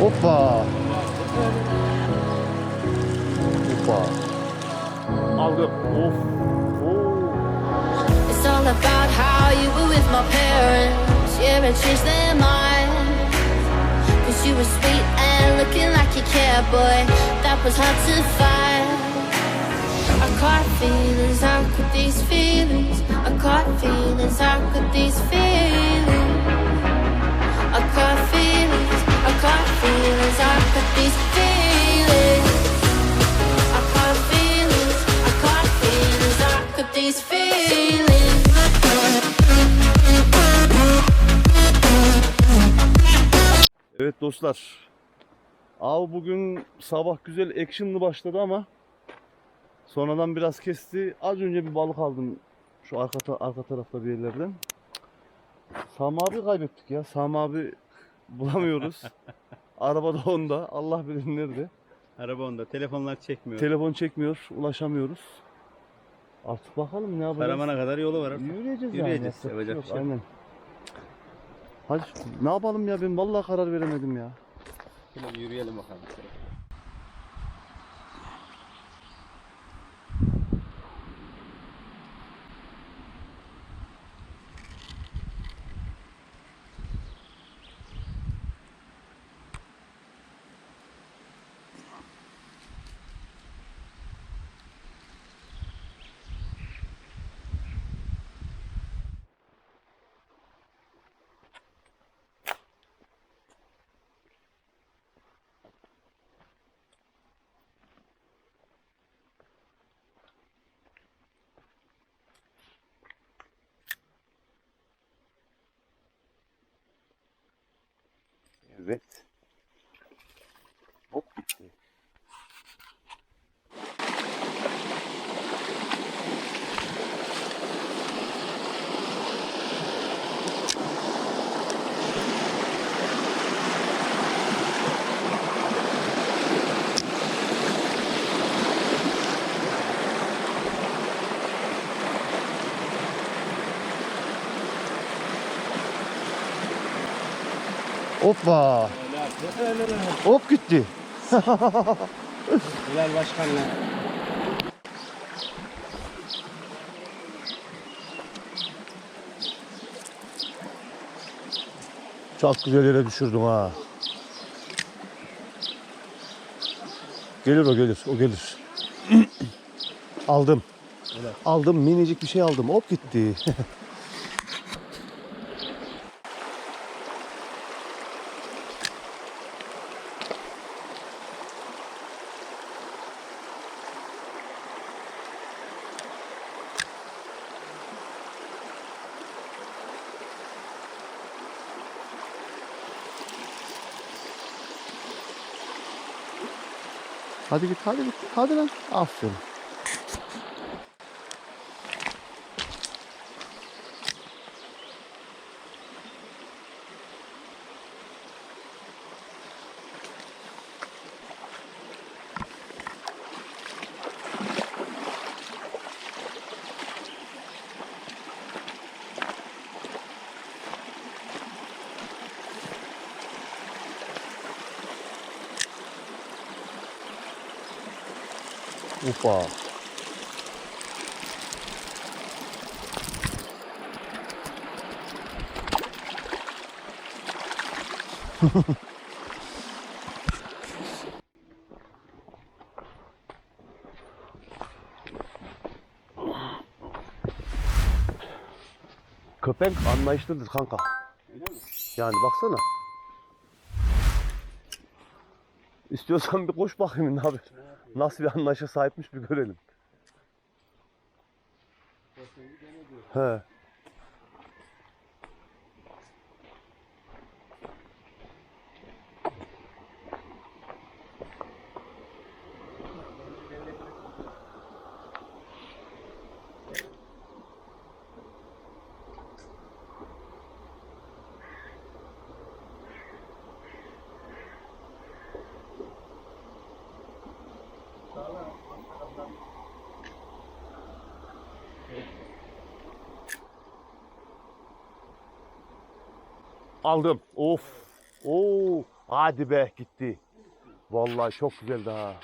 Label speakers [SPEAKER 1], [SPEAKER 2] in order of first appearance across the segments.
[SPEAKER 1] Hoppa. Hoppa. Aldım. Of. Oo.
[SPEAKER 2] It's all about how you were with my parents. Yeah, and changed their mind. Cause you were sweet and looking like you cared, boy. That was hard to find. I caught feelings, how could these feelings? I caught feelings, how could these feelings? I caught
[SPEAKER 1] Evet dostlar. Av bugün sabah güzel actionlı başladı ama sonradan biraz kesti. Az önce bir balık aldım şu arka, ta- arka tarafta bir yerlerden. Sami abi kaybettik ya. Sami abi bulamıyoruz. Arabada onda. Allah bilir nerede.
[SPEAKER 3] Araba onda. Telefonlar çekmiyor.
[SPEAKER 1] Telefon çekmiyor. Ulaşamıyoruz. Artık bakalım ne yapacağız.
[SPEAKER 3] Karamana kadar yolu var. artık.
[SPEAKER 1] Yürüyeceğiz,
[SPEAKER 3] Yürüyeceğiz,
[SPEAKER 1] yani.
[SPEAKER 3] yapacak
[SPEAKER 1] Yok,
[SPEAKER 3] bir şey yok.
[SPEAKER 1] Aynen. Hadi ne yapalım ya ben vallahi karar veremedim ya.
[SPEAKER 3] Şöyle yürüyelim bakalım.
[SPEAKER 1] Evet. Hop gitti. Hoppa. Hop gitti.
[SPEAKER 3] Bilal Başkan'la.
[SPEAKER 1] Çok güzel yere düşürdüm ha. Gelir o gelir, o gelir. aldım. Aldım, minicik bir şey aldım. Hop gitti. hadi git, hadi git, hadi lan. Aferin. Ufa. Köpek anlayışlıdır kanka. Yani baksana. İstiyorsan bir koş bakayım ne abi. Nasıl bir anlayışa sahipmiş bir görelim. He. Aldım. Of. Oo. Hadi be gitti. Vallahi çok güzeldi ha.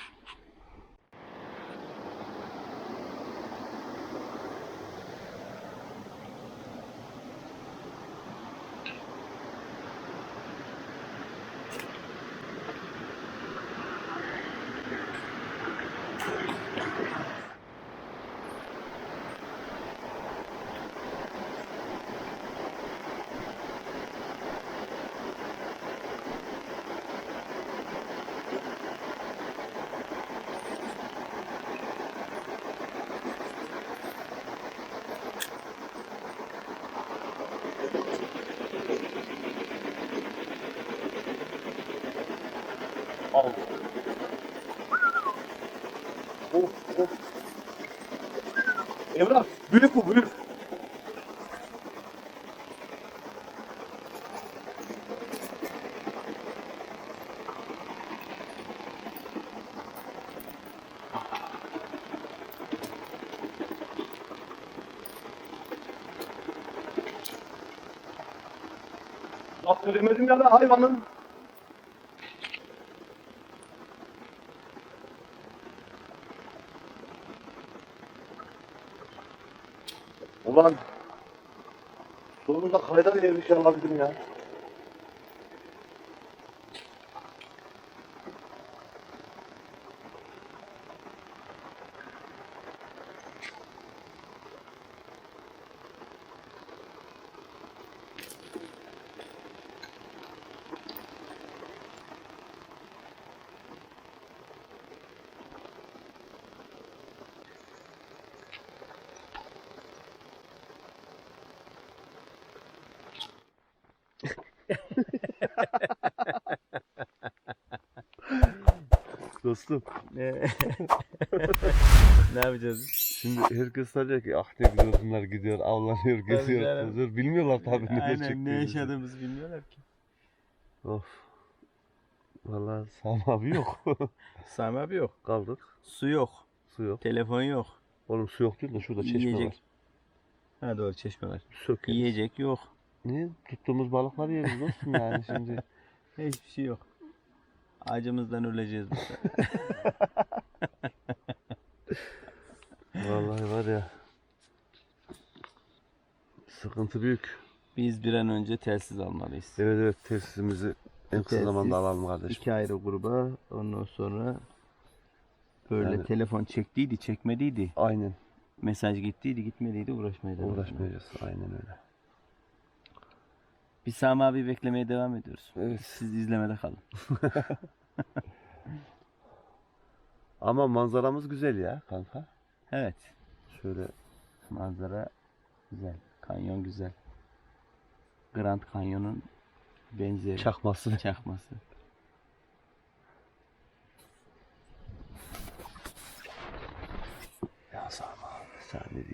[SPEAKER 1] Al. Of of. Emrah büyük bu büyük. Bak göremedim ya da hayvanın. Ulan sonunda kayda gelmiş alabildim ya. Dostum
[SPEAKER 3] ne yapacağız?
[SPEAKER 1] şimdi herkes sanıyor ki ah ne güzel bunlar gidiyor avlanıyor geziyor geziyor. Bilmiyorlar tabii ne
[SPEAKER 3] Aynen ne yaşadığımızı bilmiyorlar ki.
[SPEAKER 1] Of. Vallahi Sami abi yok.
[SPEAKER 3] Sami abi yok.
[SPEAKER 1] Kaldık.
[SPEAKER 3] Su yok.
[SPEAKER 1] Su yok.
[SPEAKER 3] Telefon yok.
[SPEAKER 1] Oğlum su yok değil de şurada çeşme
[SPEAKER 3] Yiyecek.
[SPEAKER 1] var.
[SPEAKER 3] Ha doğru çeşme var.
[SPEAKER 1] Sökeriz.
[SPEAKER 3] Yiyecek yok.
[SPEAKER 1] Niye? Tuttuğumuz balıkları yeriz dostum yani şimdi.
[SPEAKER 3] Hiçbir şey yok. Acımızdan öleceğiz burada.
[SPEAKER 1] Vallahi var ya. Sıkıntı büyük.
[SPEAKER 3] Biz bir an önce telsiz almalıyız.
[SPEAKER 1] Evet evet tesisimizi en kısa
[SPEAKER 3] Telsiz.
[SPEAKER 1] zamanda alalım kardeşim.
[SPEAKER 3] İki ayrı gruba ondan sonra böyle
[SPEAKER 1] Yani-
[SPEAKER 3] telefon çektiydi çekmediydi.
[SPEAKER 1] Aynen.
[SPEAKER 3] Mesaj gittiydi gitmediydi uğraşmaya devam.
[SPEAKER 1] Uğraşmayacağız. Aynen öyle.
[SPEAKER 3] Biz Sami abi beklemeye devam ediyoruz.
[SPEAKER 1] Evet.
[SPEAKER 3] Siz izlemede kalın.
[SPEAKER 1] Ama manzaramız güzel ya kanka.
[SPEAKER 3] Evet.
[SPEAKER 1] Şöyle
[SPEAKER 3] Manzara güzel. Kanyon güzel. Grand Canyon'un benzeri.
[SPEAKER 1] çakması.
[SPEAKER 3] çakması.
[SPEAKER 1] Ya Sami abi sen ne